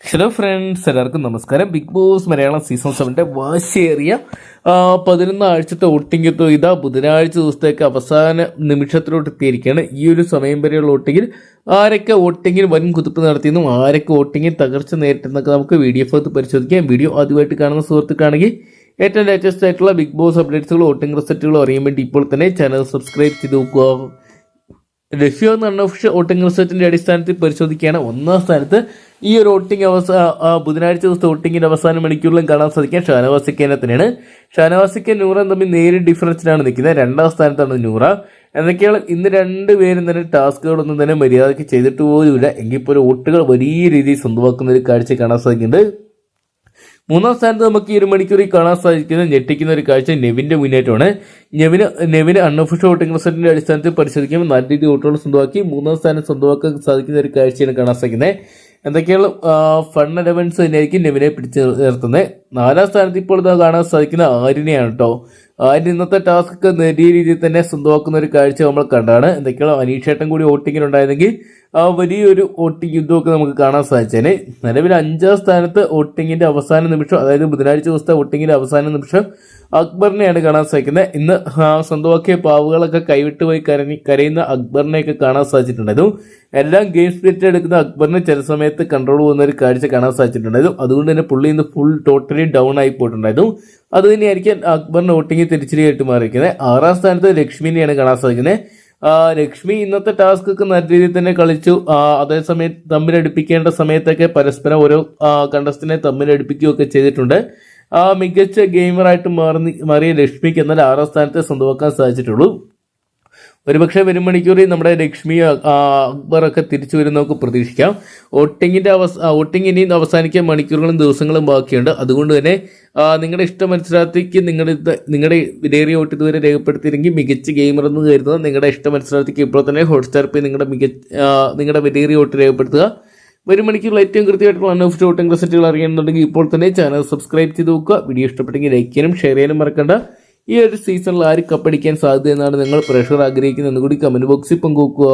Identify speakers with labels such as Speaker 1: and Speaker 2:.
Speaker 1: Hello friends എല്ലാവർക്കും നമസ്കാരം. Big Boss Malayalam season സെവന്റെ വാശിയേറിയ പതിനൊന്നാഴ്ചത്തെ എത്തും ഇതാ ബുധനാഴ്ച ദിവസത്തേക്ക് അവസാന നിമിഷത്തിലോട്ട് എത്തിയിരിക്കുകയാണ്. ഈ ഒരു സമയം വരെയുള്ള വോട്ടിങ്ങിൽ ആരൊക്കെ വോട്ടിങ്ങിൽ വൻ കുതിപ്പ് നടത്തിയെന്നും ആരൊക്കെ വോട്ടിങ്ങിൽ തകർച്ച നേരിട്ടെന്നൊക്കെ നമുക്ക് വീഡിയോ ഭാഗത്ത് പരിശോധിക്കാം. വീഡിയോ ആദ്യമായിട്ട് കാണുന്ന സുഹൃത്തുക്കാണെങ്കിൽ ഏറ്റവും ലേറ്റസ്റ്റ് ആയിട്ടുള്ള ബിഗ് ബോസ് അപ്ഡേറ്റ്സുകളും വോട്ടിംഗ് റിസൾട്ടുകളും അറിയാൻ വേണ്ടി ഇപ്പോൾ തന്നെ ചാനൽ സബ്സ്ക്രൈബ് ചെയ്ത് നോക്കുക. റഷ്യ പറഞ്ഞ അൺഒഫീഷ്യൽ വോട്ടിംഗ് റിസൾട്ടിന്റെ അടിസ്ഥാനത്തിൽ പരിശോധിക്കുകയാണ്. ഒന്നാം സ്ഥാനത്ത് ഈ ഒരു വോട്ടിംഗ് അവസ ആ, ബുധനാഴ്ച ദിവസത്തെ വോട്ടിങ്ങിന്റെ അവസാന മണിക്കൂറിലും കാണാൻ സാധിക്കുക ഷാനവാസിക്കേനെ തന്നെയാണ് ഷാനവാസിക്ക നൂറും തമ്മിൽ നേരിയ ഡിഫറൻസിലാണ് നിൽക്കുന്നത്. രണ്ടാം സ്ഥാനത്താണ് നൂറ. എന്തൊക്കെയാണ് ഇന്ന് രണ്ടുപേരും തന്നെ ടാസ്കുകളൊന്നും തന്നെ മര്യാദയ്ക്ക് ചെയ്തിട്ട് പോലുമില്ല. എങ്കിൽ പോലും വോട്ടുകൾ വലിയ രീതിയിൽ സ്വന്തമാക്കുന്ന ഒരു കാഴ്ച കാണാൻ സാധിക്കുന്നുണ്ട്. മൂന്നാം സ്ഥാനത്ത് നമുക്ക് ഈ ഒരു മണിക്കൂറിൽ കാണാൻ സാധിക്കുന്ന ഞെട്ടിക്കുന്ന ഒരു കാഴ്ച നെവിന്റെ മുന്നേറ്റമാണ്. നെവിന് നെവിന് അൺഒഫീഷ്യൽ വോട്ടിംഗ് റിസൾട്ടിന്റെ അടിസ്ഥാനത്തിൽ പരിശോധിക്കുമ്പോൾ നല്ല രീതിയിൽ വോട്ടുകൾ സ്വന്തമാക്കി മൂന്നാം സ്ഥാനം സ്വന്തമാക്കാൻ സാധിക്കുന്ന ഒരു കാഴ്ചയാണ് കാണാൻ സാധിക്കുന്നത്. എന്തൊക്കെയാണ് ഫൺ എലവൻസ് തന്നെയായിരിക്കും നെവിനെ പിടിച്ചു നിർത്തുന്നത്. നാലാം സ്ഥാനത്ത് ഇപ്പോൾ കാണാൻ സാധിക്കുന്ന ആര്യനെയാണ് കേട്ടോ ആര്യൻ ഇന്നത്തെ ടാസ്ക് നേരിയ രീതിയിൽ തന്നെ സ്വന്തമാക്കുന്ന ഒരു കാഴ്ച നമ്മൾ കണ്ടാണ് എന്തൊക്കെയാണ് അനീഷേട്ടൻ കൂടി വോട്ടിങ്ങിനുണ്ടായിരുന്നെങ്കിൽ വലിയൊരു വോട്ടിംഗ് യുദ്ധമൊക്കെ നമുക്ക് കാണാൻ സാധിച്ചേനെ. നിലവിൽ അഞ്ചാം സ്ഥാനത്ത് വോട്ടിങ്ങിന്റെ അവസാന നിമിഷം അതായത് ബുധനാഴ്ച ദിവസത്തെ വോട്ടിങ്ങിന്റെ അവസാന നിമിഷം അക്ബറിനെയാണ് കാണാൻ സാധിക്കുന്നത്. ഇന്ന് സ്വന്തമാക്കിയ പാവുകളൊക്കെ കൈവിട്ട് പോയി കരഞ്ഞി കരയുന്ന അക്ബറിനെയൊക്കെ കാണാൻ സാധിച്ചിട്ടുണ്ടായിരുന്നു. എല്ലാം ഗെയിം സ്പിരിറ്റ് എടുക്കുന്ന അക്ബറിന് ചില സമയത്ത് കൺട്രോൾ പോകുന്ന ഒരു കാഴ്ച കാണാൻ സാധിച്ചിട്ടുണ്ടായിരുന്നു. അതുകൊണ്ട് തന്നെ പുള്ളി ഇന്ന് ഫുൾ ടോട്ടലി ഡൗൺ ആയി പോയിട്ടുണ്ടായിരുന്നു. അത് തന്നെയായിരിക്കും അക്ബറിന് വോട്ടിംഗ് തിരിച്ചടിയായിട്ട് മാറിയിരിക്കുന്നത്. ആറാം സ്ഥാനത്ത് ലക്ഷ്മിനെയാണ് കാണാൻ സാധിക്കുന്നത്. ലക്ഷ്മി ഇന്നത്തെ ടാസ്ക് ഒക്കെ നല്ല രീതിയിൽ തന്നെ കളിച്ചു. അതേസമയം തമ്മിലടുപ്പിക്കേണ്ട സമയത്തൊക്കെ പരസ്പരം ഓരോ കണ്ടസ്റ്റിനെ തമ്മിലടുപ്പിക്കുകയൊക്കെ ചെയ്തിട്ടുണ്ട്. മികച്ച ഗെയിമറായിട്ട് മാറി മാറിയ ലക്ഷ്മിക്ക് എന്നാൽ ആറാം സ്ഥാനത്തെ സ്വന്തമാക്കാൻ സാധിച്ചിട്ടുള്ളൂ. ഒരുപക്ഷെ വരും മണിക്കൂറിൽ നമ്മുടെ ലക്ഷ്മി ആ, അക്ബറൊക്കെ തിരിച്ചു വരും നമുക്ക് പ്രതീക്ഷിക്കാം. വോട്ടിങ്ങിന്റെ അവസ വോട്ടിംഗ് ഇനിയും അവസാനിക്കാൻ മണിക്കൂറുകളും ദിവസങ്ങളും ബാക്കിയുണ്ട്. അതുകൊണ്ട് തന്നെ നിങ്ങളുടെ ഇഷ്ട മത്സരാർത്ഥിക്ക് നിങ്ങളുടെ നിങ്ങളുടെ വിലയേറിയ വോട്ട് ഇതുവരെ രേഖപ്പെടുത്തിയില്ലെങ്കിൽ മികച്ച ഗെയിമർ എന്ന് കരുതുന്നത് നിങ്ങളുടെ ഇഷ്ട മത്സരാർത്ഥിക്ക് ഇപ്പോൾ തന്നെ ഹോട്ട്സ്റ്റാർ പേ നിങ്ങളുടെ മികച്ച നിങ്ങളുടെ വിലയേറിയ വോട്ട് രേഖപ്പെടുത്തുക. വരും മണിക്കൂറിൽ ഏറ്റവും കൃത്യമായിട്ടുള്ള അൺഒഫീഷ്യൽ വോട്ടിംഗ് റിസൾട്ടുകൾ അറിയണമെന്നുണ്ടെങ്കിൽ ഇപ്പോൾ തന്നെ ചാനൽ സബ്സ്ക്രൈബ് ചെയ്ത് നോക്കുക. വീഡിയോ ഇഷ്ടപ്പെട്ടെങ്കിൽ ലൈക്ക് ചെയ്യാനും ഷെയർ ചെയ്യാനും മറക്കണ്ട. ഈ ഒരു സീസണിൽ ആര് കപ്പടിക്കാൻ സാധ്യതയെന്നാണ് നിങ്ങൾ പ്രഷർ ആഗ്രഹിക്കുന്നത് എന്നുകൂടി കമന്റ് ബോക്സിൽ പങ്കുവെക്കുക.